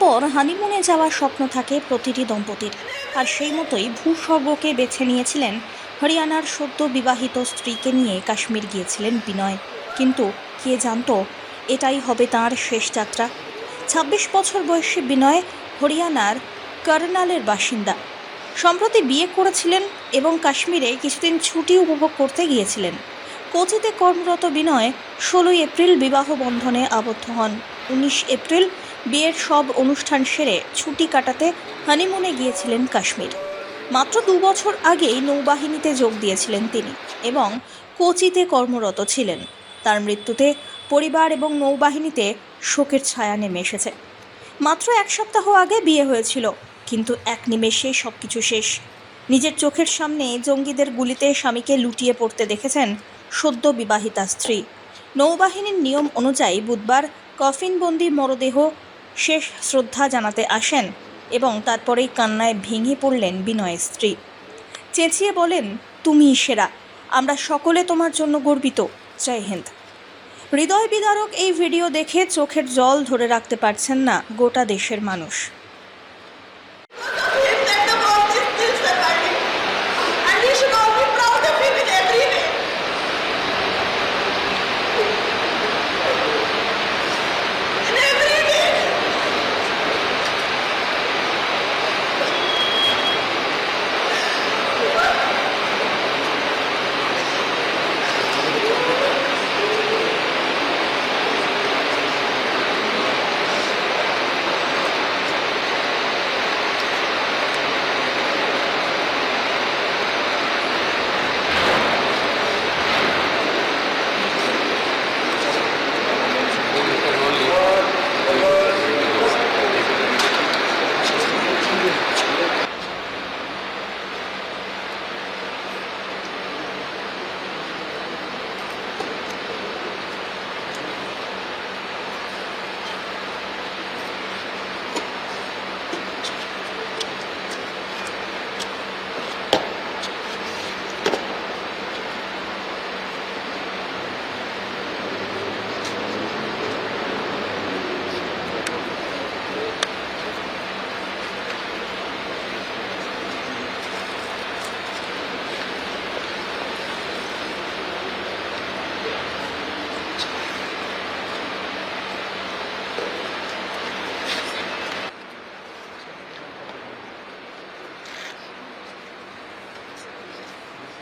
পর হানিমুনে যাওয়ার স্বপ্ন থাকে প্রতিটি দম্পতির। আর সেই মতোই ভূস্বর্গকে বেছে নিয়েছিলেন হরিয়ানার সদ্য বিবাহিত স্ত্রীকে নিয়ে কাশ্মীর গিয়েছিলেন বিনয়। কিন্তু কে জানতো, এটাই হবে তার শেষ যাত্রা। ছাব্বিশ বছর বয়সী বিনয় হরিয়ানার কার্নালের বাসিন্দা। সম্প্রতি বিয়ে করেছিলেন এবং কাশ্মীরে কিছুদিন ছুটি উপভোগ করতে গিয়েছিলেন। কোচিতে কর্মরত বিনয় ষোলোই এপ্রিল বিবাহ বন্ধনে আবদ্ধ হন। উনিশ এপ্রিল বিয়ের সব অনুষ্ঠান সেরে ছুটি কাটাতে হানিমুনে গিয়েছিলেন কাশ্মীর। মাত্র দু বছর আগেই নৌবাহিনীতে যোগ দিয়েছিলেন তিনি এবং কোচিতে কর্মরত ছিলেন। তার মৃত্যুতে পরিবার এবং নৌবাহিনীতে শোকের ছায়া নেমে এসেছে। মাত্র এক সপ্তাহ আগে বিয়ে হয়েছিল, কিন্তু এক নিমেষে সব কিছু শেষ। নিজের চোখের সামনে জঙ্গিদের গুলিতে স্বামীকে লুটিয়ে পড়তে দেখেছেন সদ্য বিবাহিতা স্ত্রী। নৌবাহিনীর নিয়ম অনুযায়ী বুধবার কফিনবন্দি মরদেহ শেষ শ্রদ্ধা জানাতে আসেন এবং তারপরেই কান্নায় ভেঙে পড়লেন বিনয়ের স্ত্রী। চেঁচিয়ে বলেন, তুমিই সেরা। আমরা সকলে তোমার জন্য গর্বিত। জয় হিন্দ। হৃদয় বিদারক এই ভিডিও দেখে চোখের জল ধরে রাখতে পারছেন না গোটা দেশের মানুষ।